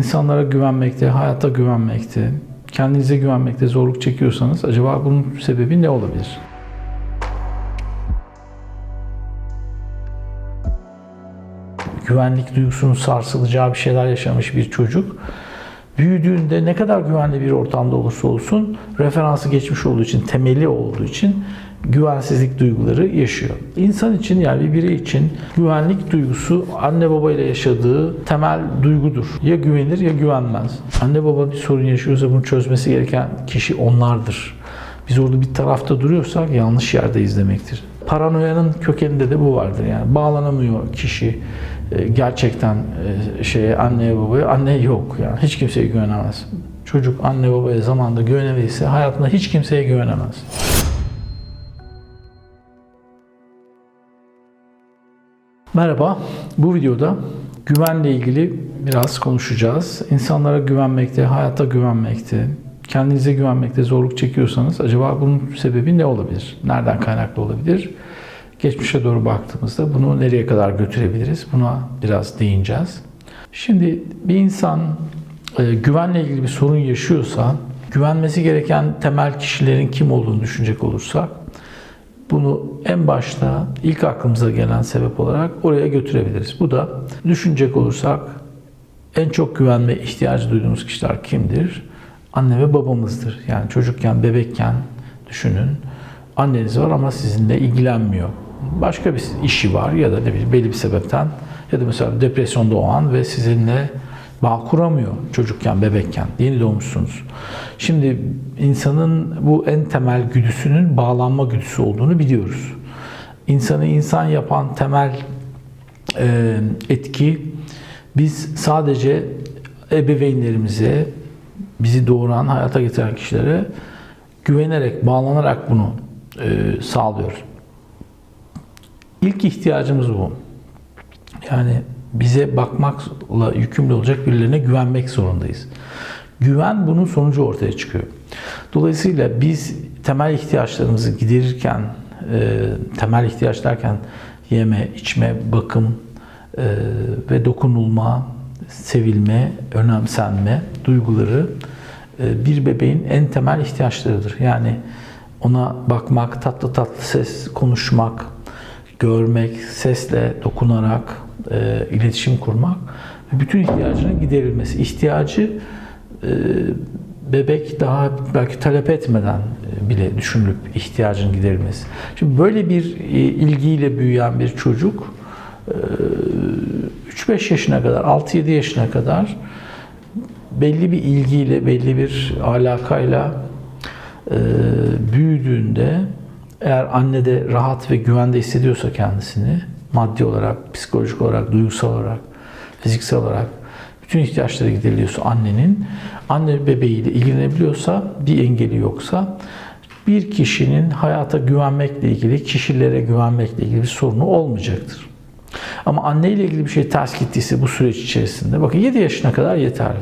insanlara güvenmekte, hayata güvenmekte, kendinize güvenmekte zorluk çekiyorsanız acaba bunun sebebi ne olabilir? Güvenlik duygusunun sarsılacağı bir şeyler yaşamış bir çocuk büyüdüğünde ne kadar güvenli bir ortamda olursa olsun referansı geçmiş olduğu için, temeli olduğu için güvensizlik duyguları yaşıyor. İnsan için yani bir birey için güvenlik duygusu anne baba ile yaşadığı temel duygudur. Ya güvenir ya güvenmez. Anne baba bir sorun yaşıyorsa bunu çözmesi gereken kişi onlardır. Biz orada bir tarafta duruyorsak yanlış yerde izlemektir. Paranoyanın kökeninde de bu vardır. Yani bağlanamıyor kişi e, gerçekten e, şeye anneye babaya anne yok yani hiç kimseye güvenemez. Çocuk anne babaya zamanında güvenemediyse hayatında hiç kimseye güvenemez. Merhaba, bu videoda güvenle ilgili biraz konuşacağız. İnsanlara güvenmekte, hayata güvenmekte, kendinize güvenmekte zorluk çekiyorsanız acaba bunun sebebi ne olabilir? Nereden kaynaklı olabilir? Geçmişe doğru baktığımızda bunu nereye kadar götürebiliriz? Buna biraz değineceğiz. Şimdi bir insan e, güvenle ilgili bir sorun yaşıyorsa, güvenmesi gereken temel kişilerin kim olduğunu düşünecek olursak, bunu en başta ilk aklımıza gelen sebep olarak oraya götürebiliriz. Bu da düşünecek olursak en çok güvenme ihtiyacı duyduğumuz kişiler kimdir? Anne ve babamızdır. Yani çocukken, bebekken düşünün. Anneniz var ama sizinle ilgilenmiyor. Başka bir işi var ya da ne bileyim belli bir sebepten ya da mesela depresyonda o an ve sizinle bağ kuramıyor çocukken, bebekken. Yeni doğmuşsunuz. Şimdi insanın bu en temel güdüsünün bağlanma güdüsü olduğunu biliyoruz. İnsanı insan yapan temel e, etki biz sadece ebeveynlerimize, bizi doğuran, hayata getiren kişilere güvenerek, bağlanarak bunu e, sağlıyoruz. İlk ihtiyacımız bu. Yani bize bakmakla yükümlü olacak birilerine güvenmek zorundayız. Güven bunun sonucu ortaya çıkıyor. Dolayısıyla biz temel ihtiyaçlarımızı giderirken, e, temel ihtiyaç derken yeme, içme, bakım e, ve dokunulma, sevilme, önemsenme duyguları e, bir bebeğin en temel ihtiyaçlarıdır. Yani ona bakmak, tatlı tatlı ses konuşmak, görmek, sesle dokunarak e, iletişim kurmak ve bütün ihtiyacının giderilmesi. İhtiyacı e, bebek daha belki talep etmeden e, bile düşünülüp ihtiyacının giderilmesi. Şimdi böyle bir e, ilgiyle büyüyen bir çocuk e, 3-5 yaşına kadar, 6-7 yaşına kadar belli bir ilgiyle, belli bir alakayla e, büyüdüğünde eğer anne de rahat ve güvende hissediyorsa kendisini maddi olarak, psikolojik olarak, duygusal olarak, fiziksel olarak bütün ihtiyaçları gideriliyorsa annenin, anne bebeğiyle ilgilenebiliyorsa, bir engeli yoksa bir kişinin hayata güvenmekle ilgili, kişilere güvenmekle ilgili bir sorunu olmayacaktır. Ama anne ile ilgili bir şey ters gittiyse bu süreç içerisinde, bakın 7 yaşına kadar yeterli.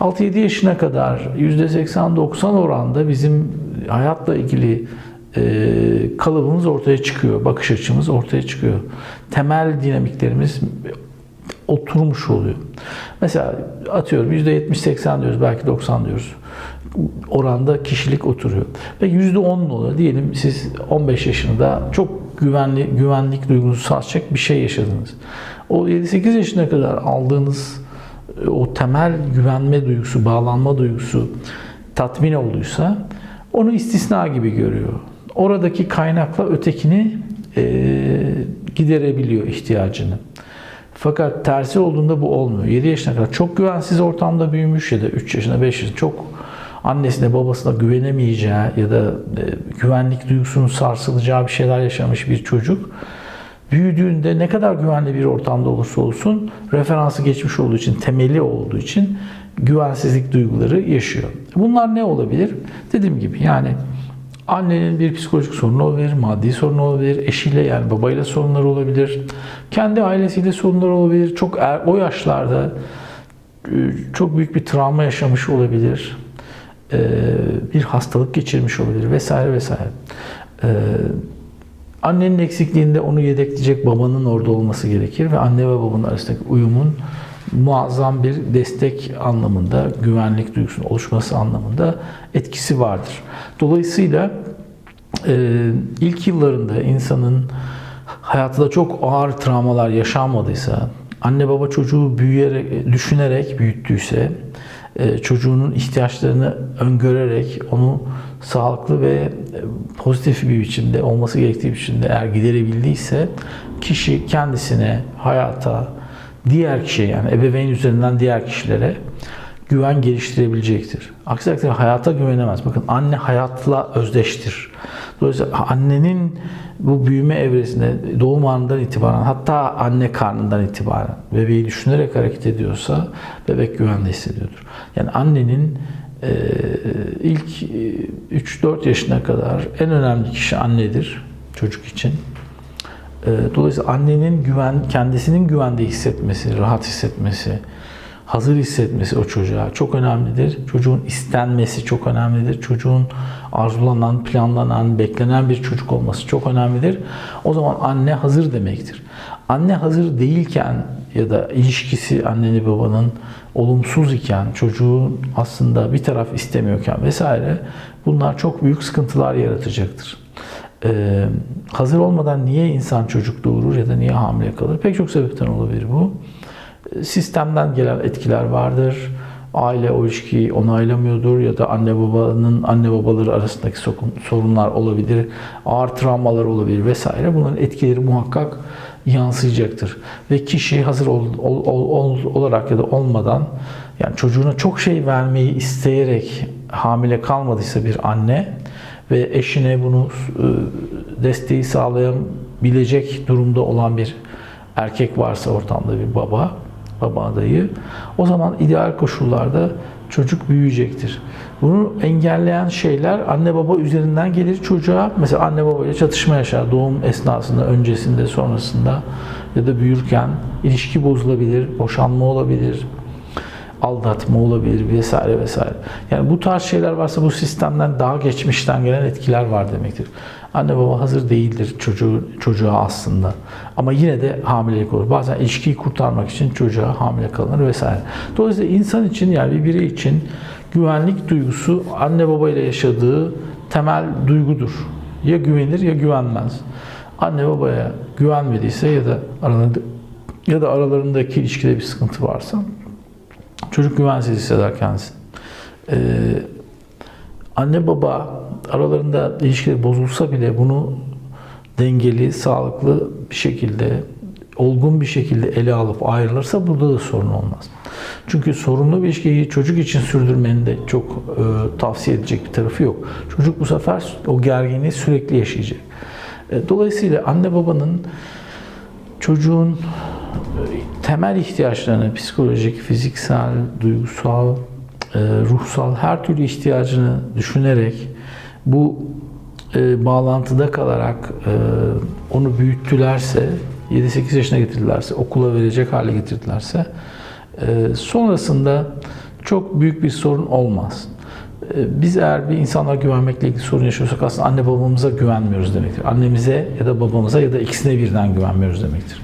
6-7 yaşına kadar %80-90 oranda bizim hayatla ilgili e, kalıbımız ortaya çıkıyor, bakış açımız ortaya çıkıyor. Temel dinamiklerimiz oturmuş oluyor. Mesela atıyorum %70-80 diyoruz, belki 90 diyoruz. Oranda kişilik oturuyor. Ve %10 oluyor. Diyelim siz 15 yaşında çok güvenli, güvenlik duygunuzu sarsacak bir şey yaşadınız. O 7-8 yaşına kadar aldığınız e, o temel güvenme duygusu, bağlanma duygusu tatmin olduysa onu istisna gibi görüyor oradaki kaynakla ötekini e, giderebiliyor ihtiyacını. Fakat tersi olduğunda bu olmuyor. 7 yaşına kadar çok güvensiz ortamda büyümüş ya da 3 yaşında 5 yaşında çok annesine babasına güvenemeyeceği ya da e, güvenlik duygusunun sarsılacağı bir şeyler yaşamış bir çocuk büyüdüğünde ne kadar güvenli bir ortamda olursa olsun referansı geçmiş olduğu için, temeli olduğu için güvensizlik duyguları yaşıyor. Bunlar ne olabilir? Dediğim gibi yani Annenin bir psikolojik sorunu olabilir, maddi sorunu olabilir, eşiyle yani babayla sorunları olabilir, kendi ailesiyle sorunları olabilir. Çok er, o yaşlarda e, çok büyük bir travma yaşamış olabilir, e, bir hastalık geçirmiş olabilir vesaire vesaire. E, annenin eksikliğinde onu yedekleyecek babanın orada olması gerekir ve anne ve babanın arasındaki uyumun muazzam bir destek anlamında, güvenlik duygusunun oluşması anlamında etkisi vardır. Dolayısıyla e, ilk yıllarında insanın hayatında çok ağır travmalar yaşanmadıysa, anne baba çocuğu büyüyerek, düşünerek büyüttüyse, e, çocuğunun ihtiyaçlarını öngörerek onu sağlıklı ve e, pozitif bir biçimde olması gerektiği biçimde eğer giderebildiyse kişi kendisine, hayata, diğer kişiye yani ebeveyn üzerinden diğer kişilere güven geliştirebilecektir. Aksi takdirde hayata güvenemez. Bakın anne hayatla özdeştir. Dolayısıyla annenin bu büyüme evresinde doğum anından itibaren hatta anne karnından itibaren bebeği düşünerek hareket ediyorsa bebek güvende hissediyordur. Yani annenin e, ilk e, 3-4 yaşına kadar en önemli kişi annedir çocuk için. E, Dolayısıyla annenin güven, kendisinin güvende hissetmesi, rahat hissetmesi, hazır hissetmesi o çocuğa çok önemlidir. Çocuğun istenmesi çok önemlidir. Çocuğun arzulanan, planlanan, beklenen bir çocuk olması çok önemlidir. O zaman anne hazır demektir. Anne hazır değilken ya da ilişkisi annenin babanın olumsuz iken, çocuğun aslında bir taraf istemiyorken vesaire bunlar çok büyük sıkıntılar yaratacaktır. Ee, hazır olmadan niye insan çocuk doğurur ya da niye hamile kalır? Pek çok sebepten olabilir bu. Sistemden gelen etkiler vardır. Aile o ilişkiyi onaylamıyordur ya da anne babanın anne babaları arasındaki sorunlar olabilir. Ağır travmalar olabilir vesaire. Bunların etkileri muhakkak yansıyacaktır. Ve kişi hazır ol, ol, ol, olarak ya da olmadan yani çocuğuna çok şey vermeyi isteyerek hamile kalmadıysa bir anne ve eşine bunu e, desteği sağlayabilecek durumda olan bir erkek varsa ortamda bir baba, baba adayı o zaman ideal koşullarda çocuk büyüyecektir. Bunu engelleyen şeyler anne baba üzerinden gelir çocuğa. Mesela anne babayla çatışma yaşar doğum esnasında, öncesinde, sonrasında ya da büyürken ilişki bozulabilir, boşanma olabilir, aldatma olabilir vesaire vesaire. Yani bu tarz şeyler varsa bu sistemden daha geçmişten gelen etkiler var demektir. Anne baba hazır değildir çocuğu, çocuğa aslında. Ama yine de hamilelik olur. Bazen ilişkiyi kurtarmak için çocuğa hamile kalınır vesaire. Dolayısıyla insan için yani bir birey için güvenlik duygusu anne baba ile yaşadığı temel duygudur. Ya güvenir ya güvenmez. Anne babaya güvenmediyse ya da aralarında ya da aralarındaki ilişkide bir sıkıntı varsa çocuk güvensiz hisseder kendisini. Ee, anne baba aralarında ilişkileri bozulsa bile bunu dengeli, sağlıklı bir şekilde, olgun bir şekilde ele alıp ayrılırsa burada da sorun olmaz. Çünkü sorunlu bir ilişkiyi çocuk için sürdürmenin de çok e, tavsiye edecek bir tarafı yok. Çocuk bu sefer o gerginliği sürekli yaşayacak. E, dolayısıyla anne babanın çocuğun temel ihtiyaçlarını psikolojik, fiziksel, duygusal, e, ruhsal her türlü ihtiyacını düşünerek bu e, bağlantıda kalarak e, onu büyüttülerse 7-8 yaşına getirdilerse, okula verecek hale getirdilerse sonrasında çok büyük bir sorun olmaz. Biz eğer bir insanlara güvenmekle ilgili sorun yaşıyorsak aslında anne babamıza güvenmiyoruz demektir. Annemize ya da babamıza ya da ikisine birden güvenmiyoruz demektir.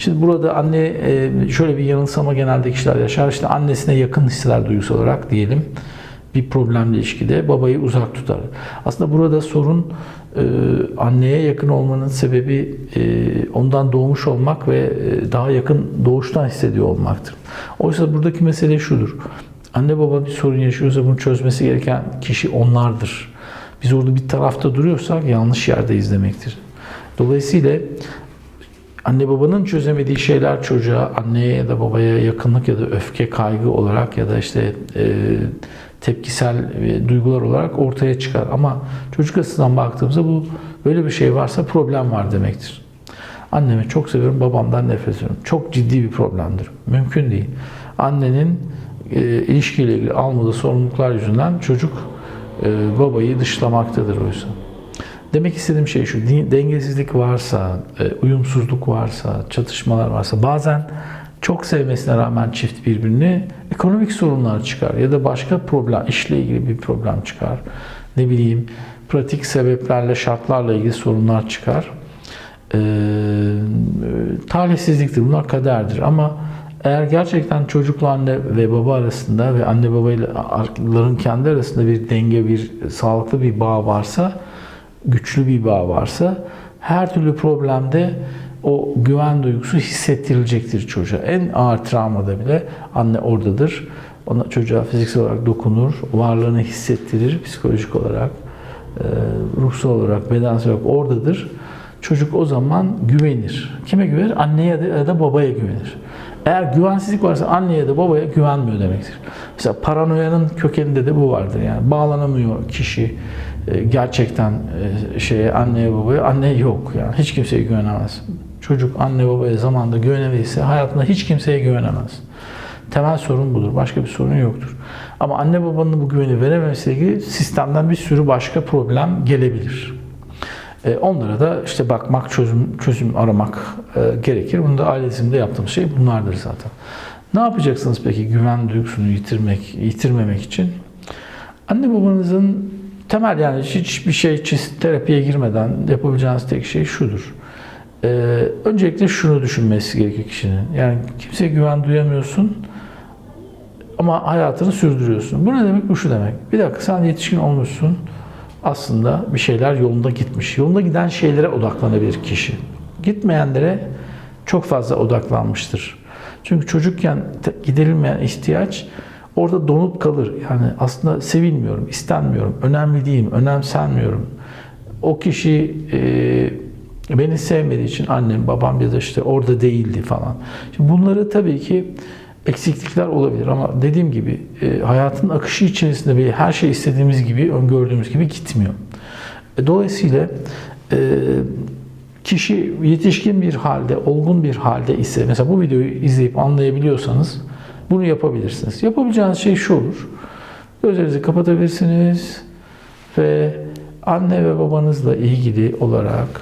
Şimdi burada anne e, şöyle bir yanılsama genelde kişiler yaşar. İşte annesine yakın hisseder duygusal olarak diyelim bir problemle ilişkide babayı uzak tutar. Aslında burada sorun e, anneye yakın olmanın sebebi e, ondan doğmuş olmak ve daha yakın doğuştan hissediyor olmaktır. Oysa buradaki mesele şudur. Anne baba bir sorun yaşıyorsa bunu çözmesi gereken kişi onlardır. Biz orada bir tarafta duruyorsak yanlış yerdeyiz demektir. Dolayısıyla anne babanın çözemediği şeyler çocuğa, anneye ya da babaya yakınlık ya da öfke, kaygı olarak ya da işte e, tepkisel e, duygular olarak ortaya çıkar. Ama çocuk açısından baktığımızda bu böyle bir şey varsa problem var demektir. Annemi çok seviyorum, babamdan nefret ediyorum. Çok ciddi bir problemdir. Mümkün değil. Annenin e, ilişkiyle ilgili almadığı sorumluluklar yüzünden çocuk e, babayı dışlamaktadır oysa. Demek istediğim şey şu, dengesizlik varsa, e, uyumsuzluk varsa, çatışmalar varsa bazen çok sevmesine rağmen çift birbirini ekonomik sorunlar çıkar ya da başka problem, işle ilgili bir problem çıkar. Ne bileyim pratik sebeplerle, şartlarla ilgili sorunlar çıkar. Ee, talihsizliktir, bunlar kaderdir ama Eğer gerçekten çocukla anne ve baba arasında ve anne babaların kendi arasında bir denge, bir sağlıklı bir bağ varsa, güçlü bir bağ varsa her türlü problemde o güven duygusu hissettirilecektir çocuğa. En ağır travmada bile anne oradadır. Ona çocuğa fiziksel olarak dokunur, varlığını hissettirir psikolojik olarak, e, ruhsal olarak, bedensel olarak oradadır. Çocuk o zaman güvenir. Kime güvenir? Anneye ya da, ya da babaya güvenir. Eğer güvensizlik varsa anneye ya da babaya güvenmiyor demektir. Mesela paranoyanın kökeninde de bu vardır. Yani bağlanamıyor kişi e, gerçekten e, şeye anneye babaya. Anne yok yani. Hiç kimseye güvenemez. Çocuk anne babaya zamanında güvenemediyse hayatında hiç kimseye güvenemez. Temel sorun budur. Başka bir sorun yoktur. Ama anne babanın bu güveni verememesiyle ilgili sistemden bir sürü başka problem gelebilir. E, onlara da işte bakmak, çözüm çözüm aramak gerekir. Bunu da ailesinde yaptığımız şey bunlardır zaten. Ne yapacaksınız peki güven duygusunu yitirmek, yitirmemek için? Anne babanızın temel yani hiçbir şey terapiye girmeden yapabileceğiniz tek şey şudur. Ee, öncelikle şunu düşünmesi gerekiyor kişinin. Yani kimseye güven duyamıyorsun ama hayatını sürdürüyorsun. Bu ne demek? Bu şu demek. Bir dakika sen yetişkin olmuşsun. Aslında bir şeyler yolunda gitmiş. Yolunda giden şeylere odaklanabilir kişi. Gitmeyenlere çok fazla odaklanmıştır. Çünkü çocukken giderilmeyen ihtiyaç orada donup kalır. Yani aslında sevilmiyorum, istenmiyorum, önemli değilim, önemsenmiyorum. O kişi e, beni sevmediği için annem, babam ya da işte orada değildi falan. Şimdi bunları tabii ki eksiklikler olabilir ama dediğim gibi e, hayatın akışı içerisinde bir her şey istediğimiz gibi, öngördüğümüz gibi gitmiyor. E, dolayısıyla e, kişi yetişkin bir halde, olgun bir halde ise, mesela bu videoyu izleyip anlayabiliyorsanız bunu yapabilirsiniz. Yapabileceğiniz şey şu olur. Gözlerinizi kapatabilirsiniz ve anne ve babanızla ilgili olarak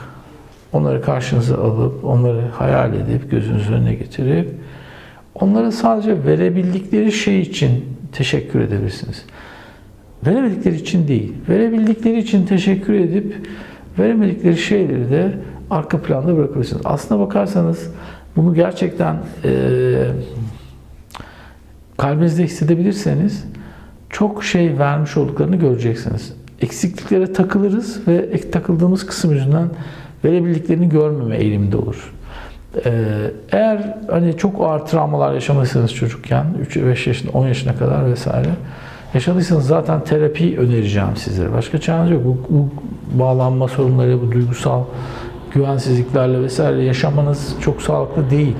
onları karşınıza alıp, onları hayal edip, gözünüzün önüne getirip onlara sadece verebildikleri şey için teşekkür edebilirsiniz. Veremedikleri için değil, verebildikleri için teşekkür edip veremedikleri şeyleri de arka planda bırakırsınız. Aslına bakarsanız bunu gerçekten e, kalbinizde hissedebilirseniz çok şey vermiş olduklarını göreceksiniz. Eksikliklere takılırız ve ek takıldığımız kısım yüzünden verebildiklerini görmeme eğiliminde olur. Ee, eğer hani çok ağır travmalar yaşamışsınız çocukken 3-5 yaşında 10 yaşına kadar vesaire yaşadıysanız zaten terapi önereceğim sizlere. Başka çareniz yok. Bu, bu bağlanma sorunları, bu duygusal güvensizliklerle vesaire yaşamanız çok sağlıklı değil.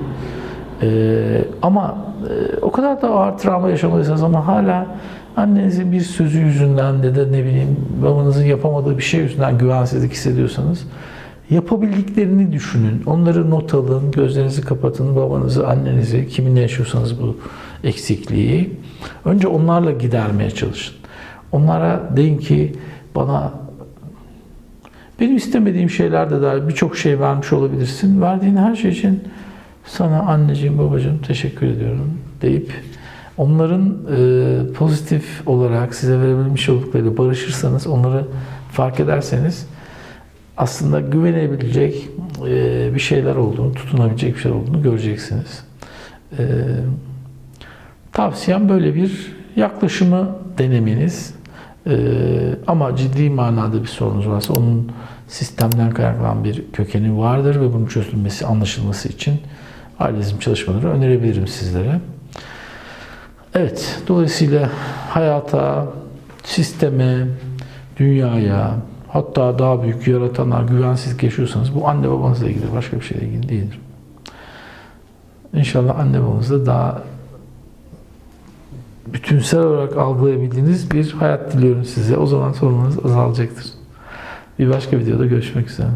Ee, ama e, o kadar da ağır travma yaşamadıysanız ama hala annenizin bir sözü yüzünden ya da ne bileyim babanızın yapamadığı bir şey yüzünden güvensizlik hissediyorsanız yapabildiklerini düşünün. Onları not alın, gözlerinizi kapatın, babanızı, annenizi, kiminle yaşıyorsanız bu eksikliği. Önce onlarla gidermeye çalışın. Onlara deyin ki bana benim istemediğim şeyler de dahil birçok şey vermiş olabilirsin. Verdiğin her şey için sana anneciğim, babacığım teşekkür ediyorum deyip onların e, pozitif olarak size verebilmiş olduklarıyla barışırsanız, onları fark ederseniz aslında güvenebilecek e, bir şeyler olduğunu, tutunabilecek bir şey olduğunu göreceksiniz. E, tavsiyem böyle bir yaklaşımı denemeniz. E, ama ciddi manada bir sorunuz varsa onun sistemden kaynaklanan bir kökeni vardır ve bunun çözülmesi, anlaşılması için ailezim çalışmaları önerebilirim sizlere. Evet, dolayısıyla hayata, sisteme, dünyaya, hatta daha büyük yaratana güvensizlik yaşıyorsanız bu anne babanızla ilgili başka bir şeyle ilgili değildir. İnşallah anne babanızla daha bütünsel olarak algılayabildiğiniz bir hayat diliyorum size. O zaman sorunlarınız azalacaktır. Bir başka videoda görüşmek üzere.